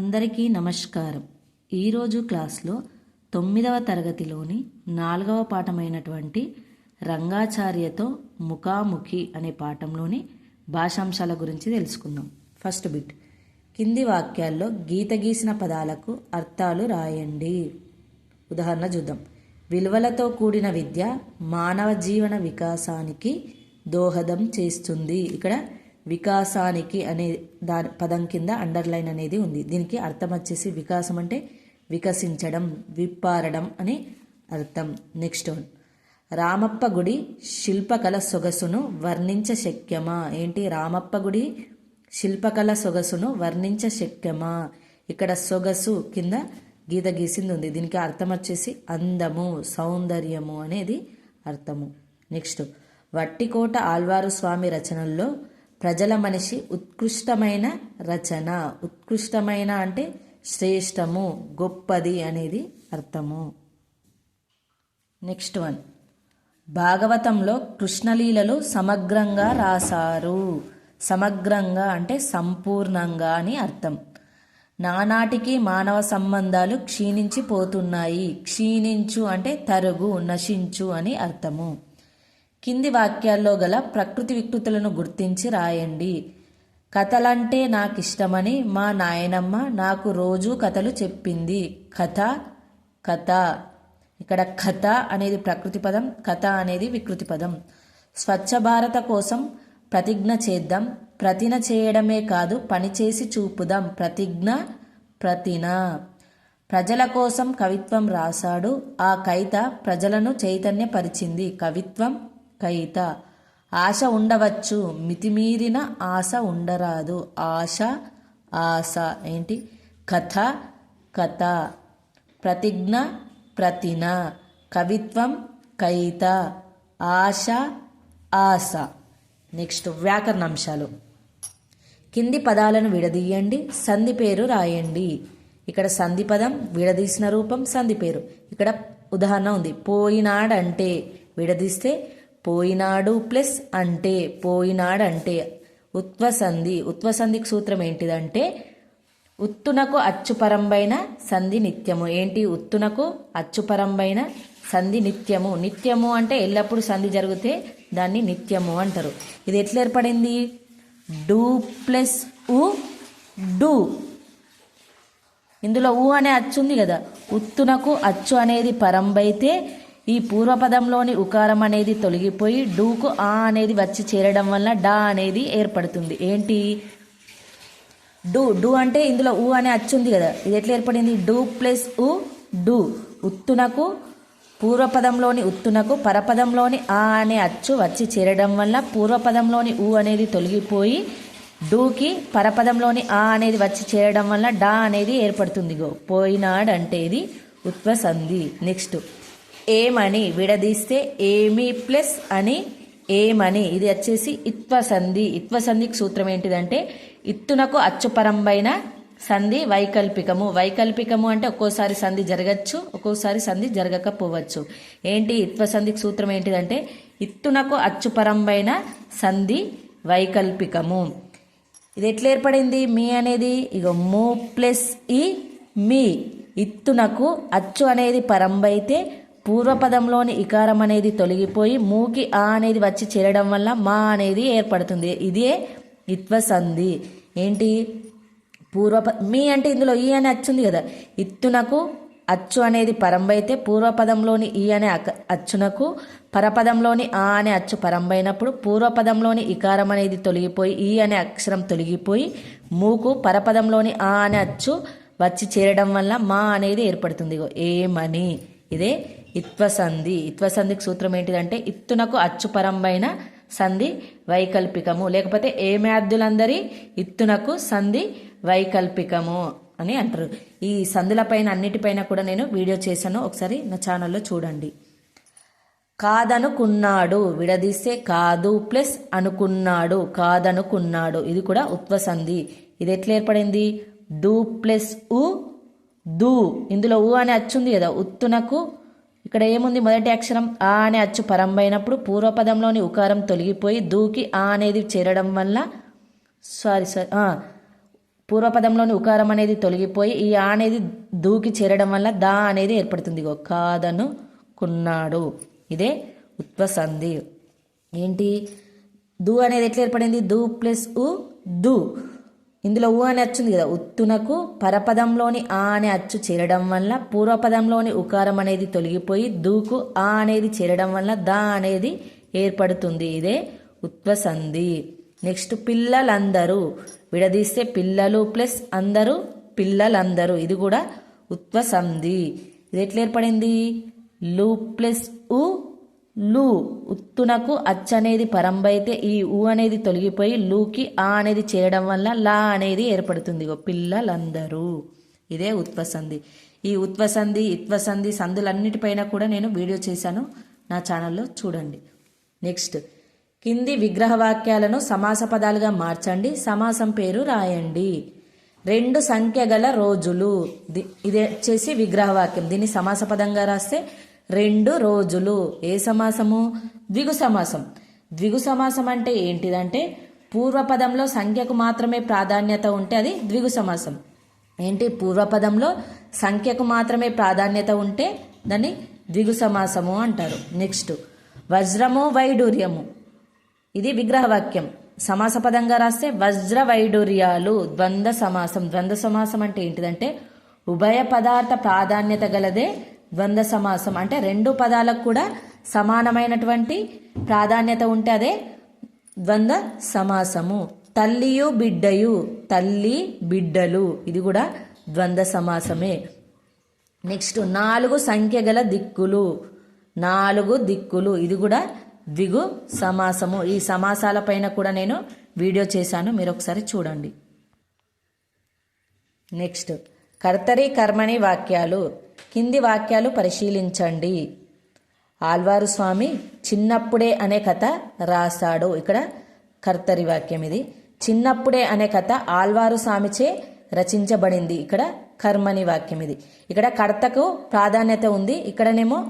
అందరికీ నమస్కారం. ఈరోజు క్లాస్లో తొమ్మిదవ తరగతిలోని నాలుగవ పాఠమైనటువంటి రంగాచార్యతో ముఖాముఖి అనే పాఠంలోని భాషాంశాల గురించి తెలుసుకుందాం. First bit. కింది వాక్యాల్లో గీత గీసిన పదాలకు అర్థాలు రాయండి. ఉదాహరణ చూద్దాం. విలువలతో కూడిన విద్య మానవ జీవన వికాసానికి దోహదం చేస్తుంది. ఇక్కడ వికాసానికి అనే దాని పదం కింద అండర్లైన్ అనేది ఉంది. దీనికి అర్థం వచ్చేసి వికాసం అంటే వికసించడం విప్పారడం అని అర్థం. నెక్స్ట్ వన్ రామప్ప గుడి శిల్పకళ సొగసును వర్ణించ శక్యమా? ఏంటి? రామప్ప గుడి శిల్పకళ సొగసును వర్ణించ శక్యమా? ఇక్కడ సొగసు కింద గీత గీసింది ఉంది. దీనికి అర్థం వచ్చేసి అందము సౌందర్యము అనేది అర్థము. నెక్స్ట్ వట్టికోట ఆల్వారు స్వామి రచనల్లో ప్రజల మనిషి ఉత్కృష్టమైన రచన. ఉత్కృష్టమైన అంటే శ్రేష్టము గొప్పది అనేది అర్థము. Next one. భాగవతంలో కృష్ణలీలలు సమగ్రంగా రాశారు. సమగ్రంగా అంటే సంపూర్ణంగా అని అర్థం. నానాటికి మానవ సంబంధాలు క్షీణించిపోతున్నాయి. క్షీణించు అంటే తరుగు నశించు అని అర్థము. కింది వాక్యాల్లో గల ప్రకృతి వికృతులను గుర్తించి రాయండి. కథలంటే నాకు ఇష్టమని మా నాయనమ్మ నాకు రోజూ కథలు చెప్పింది. కథ కథ. ఇక్కడ కథ అనేది ప్రకృతి పదం కథ అనేది వికృతి పదం. స్వచ్ఛ భారత కోసం ప్రతిజ్ఞ చేద్దాం. ప్రతిన చేయడమే కాదు పనిచేసి చూపుదాం. ప్రతిజ్ఞ ప్రతిన. ప్రజల కోసం కవిత్వం రాశాడు. ఆ కవిత ప్రజలను చైతన్యపరిచింది. కవిత్వం కైత. ఆశ ఉండవచ్చు. మితిమీరిన ఆశ ఉండరాదు. ఆశ ఆశ. ఏంటి? కథ కథ. ప్రతిజ్ఞ ప్రతిన. కవిత్వం కవిత ఆశ ఆశ. నెక్స్ట్ వ్యాకరణాంశాలు. కింది పదాలను విడదీయండి. సంధి పేరు రాయండి. ఇక్కడ సంధి పదం విడదీసిన రూపం సంధి పేరు. ఇక్కడ ఉదాహరణ ఉంది. పోయినాడంటే విడదీస్తే పోయినాడు ప్లస్ అంటే పోయినాడంటే. ఉత్వసంధి ఉత్వసంధికి సూత్రం ఏంటిదంటే ఉత్తునకు అచ్చుపరంబైన సంధి నిత్యము. ఏంటి ఉత్తునకు అచ్చుపరంబైన సంధి నిత్యము? నిత్యము అంటే ఎల్లప్పుడూ సంధి జరిగితే దాన్ని నిత్యము అంటారు. ఇది ఎట్లా ఏర్పడింది? డూ ప్లస్ ఉ డూ. ఇందులో ఊ అనే అచ్చు ఉంది కదా. ఉత్తునకు అచ్చు అనేది పరంబైతే ఈ పూర్వపదంలోని ఉకారం అనేది తొలగిపోయి డూకు ఆ అనేది వచ్చి చేరడం వల్ల డా అనేది ఏర్పడుతుంది. ఏంటి? డూ డూ అంటే ఇందులో ఊ అనే అచ్చు ఉంది కదా. ఇది ఎట్లా ఏర్పడింది? డూ ప్లస్ ఉ డూ. ఉత్తునకు పూర్వపదంలోని ఉత్తునకు పరపదంలోని ఆ అనే అచ్చు వచ్చి చేరడం వల్ల పూర్వపదంలోని ఊ అనేది తొలగిపోయి డూకి పరపదంలోని ఆ అనేది వచ్చి చేరడం వల్ల డా అనేది ఏర్పడుతుంది. గో పోయినాడు అంటే ఇది ఉత్వసంధి నెక్స్ట్. ఏమని విడదీస్తే ఏమి ప్లస్ అని ఏమని. ఇది వచ్చేసి ఇత్వ సంధి ఇత్వ సంధికి సూత్రం ఏంటిదంటే ఇత్తునకు అచ్చుపరంబైన సంధి వైకల్పికము. వైకల్పికము అంటే ఒక్కోసారి సంధి జరగచ్చు ఒక్కోసారి సంధి జరగకపోవచ్చు. ఏంటి ఇత్వసంధికి సూత్రం ఏంటిదంటే ఇత్తునకు అచ్చుపరంబైన సంధి వైకల్పికము. ఇది ఎట్లా ఏర్పడింది? మీ అనేది ఇక మూ ప్లస్ ఈ మీ. ఇత్తునకు అచ్చు అనేది పరంబైతే పూర్వపదంలోని ఇకారం అనేది తొలగిపోయి మూకి ఆ అనేది వచ్చి చేరడం వల్ల మా అనేది ఏర్పడుతుంది. ఇదే ఇత్వసంధి. ఏంటి? పూర్వప మీ అంటే ఇందులో ఈ అనే అచ్చుంది కదా. ఇత్తునకు అచ్చు అనేది పరంబైతే పూర్వపదంలోని ఈ అనే అచ్చునకు పరపదంలోని ఆ అనే అచ్చు పరంబైనప్పుడు పూర్వపదంలోని ఇకారం అనేది తొలగిపోయి ఈ అనే అక్షరం తొలగిపోయి మూకు పరపదంలోని ఆ అనే అచ్చు వచ్చి చేరడం వల్ల మా అనేది ఏర్పడుతుంది. ఏమని? ఇదే ఇత్వసంధి. ఇత్వసంధికి సూత్రం ఏంటిదంటే ఇత్తునకు అచ్చుపరంబైన సంధి వైకల్పికము. లేకపోతే ఏ మ్యాథ్యులందరి ఇత్తునకు సంధి వైకల్పికము అని అంటారు. ఈ సంధులపైన అన్నిటిపైన కూడా నేను వీడియో చేశాను. ఒకసారి నా ఛానల్లో చూడండి. కాదనుకున్నాడు విడదీస్తే కాదు ప్లస్ అనుకున్నాడు కాదనుకున్నాడు. ఇది కూడా ఉత్వసంధి. ఇది ఎట్లా ఏర్పడింది? డూ ప్లస్ ఉ దూ. ఇందులో ఊ అనే అచ్చుంది కదా. ఉత్తునకు ఇక్కడ ఏముంది? మొదటి అక్షరం ఆ అనే అచ్చు పరంబైనప్పుడు పూర్వపదంలోని ఉకారం తొలగిపోయి దూకి ఆ అనేది చేరడం వల్ల సారీ సారీ పూర్వపదంలోని ఉకారం అనేది తొలగిపోయి ఈ ఆ అనేది దూకి చేరడం వల్ల దా అనేది ఏర్పడుతుంది. ఇగో కాదను కున్నాడు ఇదే ఉత్వసంధి ఏంటి? దు అనేది ఎట్లా ఏర్పడింది? దు ప్లస్ ఉ దు. ఇందులో ఊ అని వచ్చింది కదా. ఉత్తునకు పరపదంలోని ఆ అనే అచ్చు చేరడం వల్ల పూర్వపదంలోని ఉకారం అనేది తొలగిపోయి దూకు ఆ అనేది చేరడం వల్ల దా అనేది ఏర్పడుతుంది. ఇదే ఉత్వసంధి. నెక్స్ట్ పిల్లలందరూ. విడదీస్తే పిల్లలు ప్లస్ అందరూ పిల్లలందరూ. ఇది కూడా ఉత్వసంధి. ఇది ఎట్లా ఏర్పడింది? లు ప్లస్ ఉ లు ఉత్తునకు అచ్ అనేది పరంబైతే ఈ ఊ అనేది తొలగిపోయి లూకి ఆ అనేది చేయడం వల్ల లా అనేది ఏర్పడుతుంది. ఇగో పిల్లలందరూ. ఇదే ఉత్వసంధి ఈ ఉత్వసంధి ఇత్వసంధి సంధులన్నిటిపైన కూడా నేను వీడియో చేశాను. నా ఛానల్లో చూడండి. నెక్స్ట్. కింది విగ్రహ వాక్యాలను సమాస పదాలుగా మార్చండి. సమాసం పేరు రాయండి. రెండు సంఖ్య గల రోజులు. ది- ఇది వచ్చేసి విగ్రహవాక్యం దీన్ని సమాస పదంగా రాస్తే రెండు రోజులు. ఏ సమాసము? ద్విగు సమాసం. ద్విగు సమాసం అంటే ఏంటిదంటే పూర్వపదంలో సంఖ్యకు మాత్రమే ప్రాధాన్యత ఉంటే అది ద్విగు సమాసం. ఏంటి? పూర్వపదంలో సంఖ్యకు మాత్రమే ప్రాధాన్యత ఉంటే దాన్ని ద్విగు సమాసము అంటారు. నెక్స్ట్ వజ్రము వైడూర్యము. ఇది విగ్రహవాక్యం. సమాస పదంగా రాస్తే వజ్ర వైడూర్యాలు ద్వంద్వ సమాసం. ద్వంద్వ సమాసం అంటే ఏంటిదంటే ఉభయ పదార్థ ప్రాధాన్యత గలదే ద్వంద్వ సమాసం అంటే రెండు పదాలకు కూడా సమానమైనటువంటి ప్రాధాన్యత ఉంటే అదే ద్వంద్వ సమాసము. తల్లియు బిడ్డయు తల్లి బిడ్డలు. ఇది కూడా ద్వంద్వ సమాసమే. నెక్స్ట్ నాలుగు సంఖ్య గల దిక్కులు. నాలుగు దిక్కులు. ఇది కూడా ద్విగు సమాసము. ఈ సమాసాల పైన కూడా నేను వీడియో చేశాను. మీరు ఒకసారి చూడండి. నెక్స్ట్ కర్తరి కర్మణి వాక్యాలు. కింది వాక్యాలు పరిశీలించండి. ఆల్వారు స్వామి చిన్నప్పుడే అనే కథ రాశాడు. ఇక్కడ కర్తరి వాక్యం ఇది. చిన్నప్పుడే అనే కథ ఆల్వారు స్వామిచే రచించబడింది. ఇక్కడ కర్మని వాక్యం ఇది. ఇక్కడ కర్తకు ప్రాధాన్యత ఉంది. ఇక్కడనేమో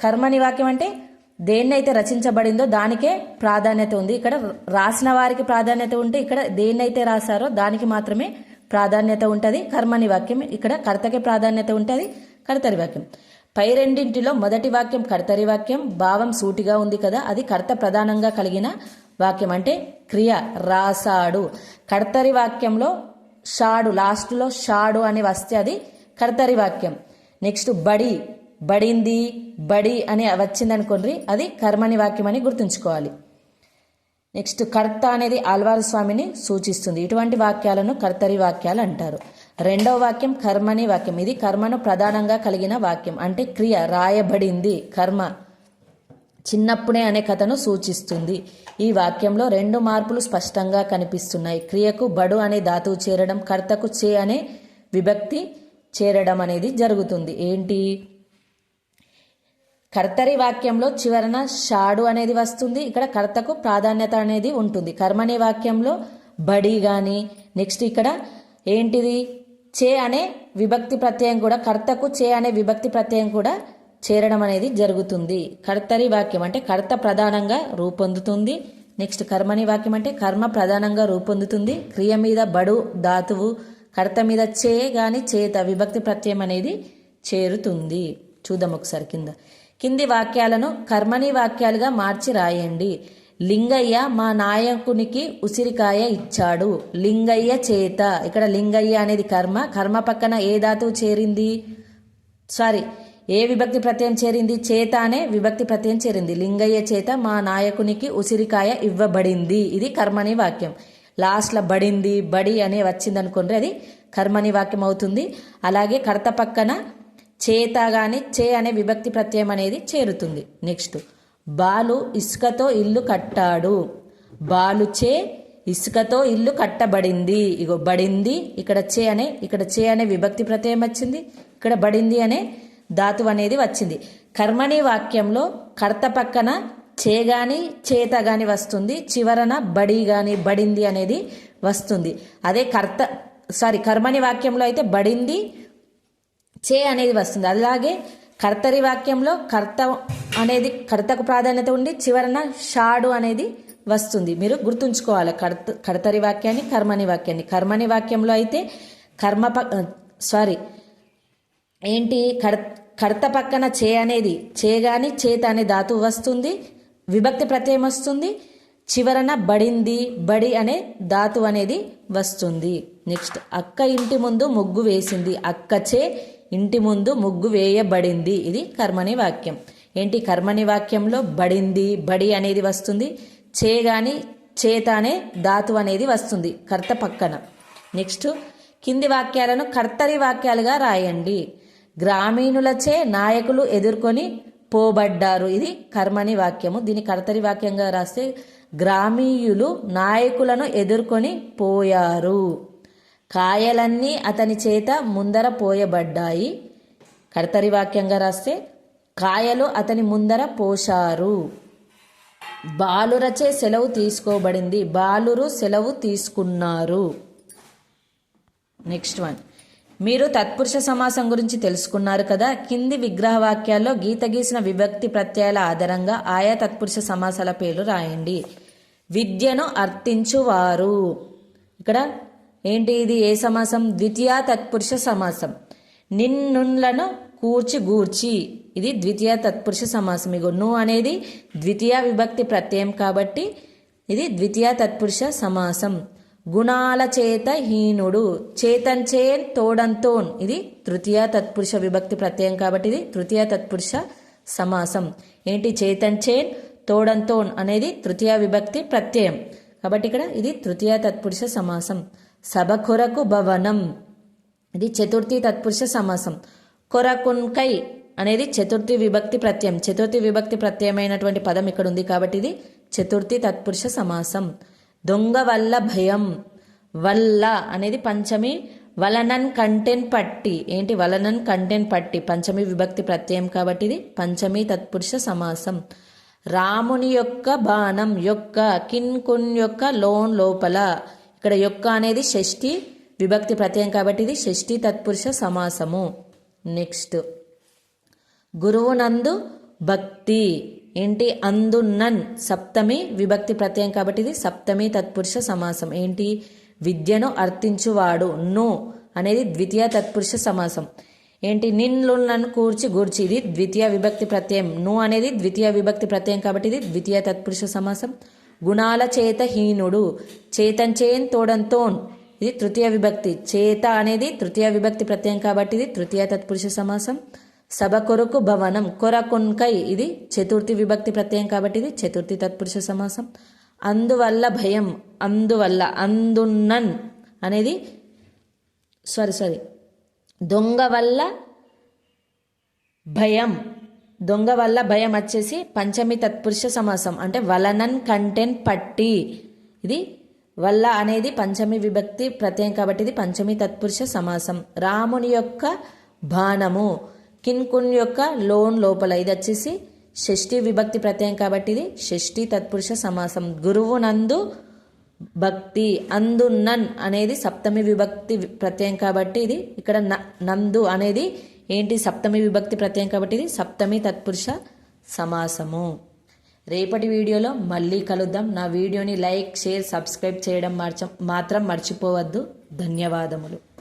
కర్మని వాక్యం అంటే దేన్నైతే రచించబడిందో దానికే ప్రాధాన్యత ఉంది. ఇక్కడ రాసిన వారికి ప్రాధాన్యత ఉంటే ఇక్కడ దేన్నైతే రాశారో దానికి మాత్రమే ప్రాధాన్యత ఉంటుంది. కర్మని వాక్యం ఇక్కడ కర్తకే ప్రాధాన్యత ఉంటుంది. కర్తరి వాక్యం. పై రెండింటిలో మొదటి వాక్యం కర్తరి వాక్యం భావం సూటిగా ఉంది కదా అది కర్త ప్రధానంగా కలిగిన వాక్యం. అంటే క్రియ రాసాడు. కర్తరి వాక్యంలో షాడు లాస్ట్లో షాడు అని వస్తే అది కర్తరి వాక్యం. నెక్స్ట్ బడి బడింది బడి అని వచ్చిందనుకోండి అది కర్మని వాక్యం అని గుర్తుంచుకోవాలి. నెక్స్ట్ కర్త అనేది ఆల్వారు స్వామిని సూచిస్తుంది. ఇటువంటి వాక్యాలను కర్తరి వాక్యాలు అంటారు. రెండవ వాక్యం కర్మని వాక్యం. ఇది కర్మను ప్రధానంగా కలిగిన వాక్యం. అంటే క్రియ రాయబడింది. కర్మ చిన్నప్పుడే అనే కథను సూచిస్తుంది. ఈ వాక్యంలో రెండు మార్పులు స్పష్టంగా కనిపిస్తున్నాయి. క్రియకు బడు అనే ధాతువు చేరడం కర్తకు చే అనే విభక్తి చేరడం అనేది జరుగుతుంది. ఏంటి? కర్తరి వాక్యంలో చివరన షాడు అనేది వస్తుంది. ఇక్కడ కర్తకు ప్రాధాన్యత అనేది ఉంటుంది. కర్మని వాక్యంలో బడి కానీ నెక్స్ట్ ఇక్కడ ఏంటిది? చే అనే విభక్తి ప్రత్యయం కూడా కర్తకు చే అనే విభక్తి ప్రత్యయం కూడా చేరడం అనేది జరుగుతుంది. కర్తరి వాక్యం అంటే కర్త ప్రధానంగా రూపొందుతుంది. నెక్స్ట్ కర్మని వాక్యం అంటే కర్మ ప్రధానంగా రూపొందుతుంది. క్రియ మీద బడు ధాతువు కర్త మీద చే గాని చేత విభక్తి ప్రత్యయం అనేది చేరుతుంది. చూద్దాం ఒకసారి కింద. కింది వాక్యాలను కర్మని వాక్యాలుగా మార్చి రాయండి. లింగయ్య మా నాయకునికి ఉసిరికాయ ఇచ్చాడు. లింగయ్య చేత. ఇక్కడ లింగయ్య అనేది కర్మ. కర్మ పక్కన ఏ ధాతువు చేరింది? సారీ ఏ విభక్తి ప్రత్యయం చేరింది? చేత అనే విభక్తి ప్రత్యయం చేరింది. లింగయ్య చేత మా నాయకునికి ఉసిరికాయ ఇవ్వబడింది. ఇది కర్మని వాక్యం. లాస్ట్లో బడింది బడి అనే వచ్చింది అనుకోండి అది కర్మని వాక్యం అవుతుంది. అలాగే కర్త పక్కన చేత గాని చే అనే విభక్తి ప్రత్యయం అనేది చేరుతుంది. నెక్స్ట్. బాలు ఇసుకతో ఇల్లు కట్టాడు. బాలు చే ఇసుకతో ఇల్లు కట్టబడింది. ఇగో బడింది ఇక్కడ చే అనే ఇక్కడ చే అనే విభక్తి ప్రత్యయం వచ్చింది ఇక్కడ బడింది అనే ధాతువు అనేది వచ్చింది. కర్మణి వాక్యంలో కర్త పక్కన చే గాని చేత గాని వస్తుంది చివరన బడి గాని బడింది అనేది వస్తుంది. అదే కర్త సారీ కర్మణి వాక్యంలో అయితే బడింది చే అనేది వస్తుంది. అలాగే కర్తరి వాక్యంలో కర్త అనేది కర్తకు ప్రాధాన్యత ఉండి చివరన షాడు అనేది వస్తుంది. మీరు గుర్తుంచుకోవాలి కర్త కర్తరి వాక్యాన్ని కర్మని వాక్యాన్ని. కర్మని వాక్యంలో అయితే కర్మ ప సారీ. ఏంటి? కర్ కర్త పక్కన చే అనేది చేయగాని చేత అనే ధాతువు వస్తుంది విభక్తి ప్రత్యయం వస్తుంది చివరన బడింది బడి అనే ధాతు అనేది వస్తుంది. నెక్స్ట్ అక్క ఇంటి ముందు ముగ్గు వేసింది. అక్కచే ఇంటి ముందు ముగ్గు వేయబడింది. ఇది కర్మని వాక్యం. ఏంటి కర్మని వాక్యంలో బడింది బడి అనేది వస్తుంది చేగాని చేత అనే ధాతు అనేది వస్తుంది కర్త పక్కన. నెక్స్ట్ కింది వాక్యాలను కర్తరి వాక్యాలుగా రాయండి. గ్రామీణులచే నాయకులు ఎదుర్కొని పోబడ్డారు. ఇది కర్మని వాక్యము. దీని కర్తరి వాక్యంగా రాస్తే గ్రామీయులు నాయకులను ఎదుర్కొని పోయారు. కాయలన్నీ అతని చేత ముందర పోయబడ్డాయి. కర్తరి వాక్యంగా రాస్తే కాయలు అతని ముందర పోశారు. బాలురచే సెలవు తీసుకోబడింది. బాలురు సెలవు తీసుకున్నారు. Next one. మీరు తత్పురుష సమాసం గురించి తెలుసుకున్నారు కదా. కింది విగ్రహ వాక్యాల్లో గీత గీసిన విభక్తి ప్రత్యయాల ఆధారంగా ఆయా తత్పురుష సమాసాల పేర్లు రాయండి. విద్యను అర్థించువారు. ఇక్కడ ఏంటి ఇది? ఏ సమాసం? ద్వితీయ తత్పురుష సమాసం. నిన్నులను కూర్చి గూర్చి. ఇది ద్వితీయ తత్పురుష సమాసం. ఇగో ను అనేది ద్వితీయ విభక్తి ప్రత్యయం కాబట్టి ఇది ద్వితీయ తత్పురుష సమాసం. గుణాల చేత హీనుడు. చేతన్ చేన్ తోడంతోన్ ఇది తృతీయ తత్పురుష విభక్తి ప్రత్యయం కాబట్టి ఇది తృతీయ తత్పురుష సమాసం. ఏంటి? చేతన్ చేన్ తోడంతోన్ అనేది తృతీయ విభక్తి ప్రత్యయం. కాబట్టి ఇక్కడ ఇది తృతీయ తత్పురుష సమాసం. సభ కొరకు భవనం. ఇది చతుర్థి తత్పురుష సమాసం. కొరకున్కై అనేది చతుర్థి విభక్తి ప్రత్యయం. చతుర్థి విభక్తి ప్రత్యయమైనటువంటి పదం ఇక్కడ ఉంది కాబట్టి ఇది చతుర్థి తత్పురుష సమాసం. దొంగ వల్ల భయం. వల్ల అనేది పంచమి వలనన్ కంటెన్ పట్టి. ఏంటి? వలనన్ కంటెన్ పట్టి. పంచమి విభక్తి ప్రత్యయం కాబట్టి ఇది పంచమి తత్పురుష సమాసం. రాముని యొక్క బాణం యొక్క కిన్ కున్ యొక్క లోన్ లోపల. ఇక్కడ యొక్క అనేది షష్ఠి విభక్తి ప్రత్యయం కాబట్టి ఇది షష్ఠి తత్పురుష సమాసము. నెక్స్ట్ గురువునందు భక్తి. ఏంటి? అందున్నన్ సప్తమి విభక్తి ప్రత్యయం కాబట్టి ఇది సప్తమి తత్పురుష సమాసం. ఏంటి? విద్యను అర్థించువాడు. ను అనేది ద్వితీయ తత్పురుష సమాసం. ఏంటి? నిన్నులను కూర్చి గూర్చి ఇది ద్వితీయ విభక్తి ప్రత్యయం. ను అనేది ద్వితీయ విభక్తి ప్రత్యయం కాబట్టి ఇది ద్వితీయ తత్పురుష సమాసం. గుణాల చేత హీనుడు చేతంచేన్ తోడంతోన్. ఇది తృతీయ విభక్తి. చేత అనేది తృతీయ విభక్తి ప్రత్యయం కాబట్టి ఇది తృతీయ తత్పురుష సమాసం. సభ కొరకు భవనం. కొరకొన్కై ఇది చతుర్థి విభక్తి ప్రత్యయం కాబట్టి ఇది చతుర్థి తత్పురుష సమాసం. అందువల్ల భయం. అందువల్ల. అందున్నన్ అనేది సారీ సారీ దొంగ వల్ల భయం. దొంగ వల్ల భయం వచ్చేసి పంచమి తత్పురుష సమాసం అంటే వలనన్ కంటెన్ పట్టి. ఇది వల్ల అనేది పంచమి విభక్తి ప్రత్యయం కాబట్టి ఇది పంచమి తత్పురుష సమాసం. రాముని యొక్క బాణము కిన్కున్ యొక్క లోన్ లోపల ఇది వచ్చేసి షష్ఠి విభక్తి ప్రత్యయం కాబట్టి ఇది షష్ఠి తత్పురుష సమాసం. గురువు నందు భక్తి అందు నన్ అనేది సప్తమి విభక్తి ప్రత్యయం కాబట్టి ఇది ఇక్కడ న- నందు అనేది ఏంటి సప్తమి విభక్తి ప్రత్యయం కాబట్టి ఇది? సప్తమి తత్పురుష సమాసము. రేపటి వీడియోలో మళ్ళీ కలుద్దాం. నా వీడియోని లైక్ షేర్ సబ్స్క్రైబ్ చేయడం మార్చ మాత్రం మర్చిపోవద్దు. ధన్యవాదములు.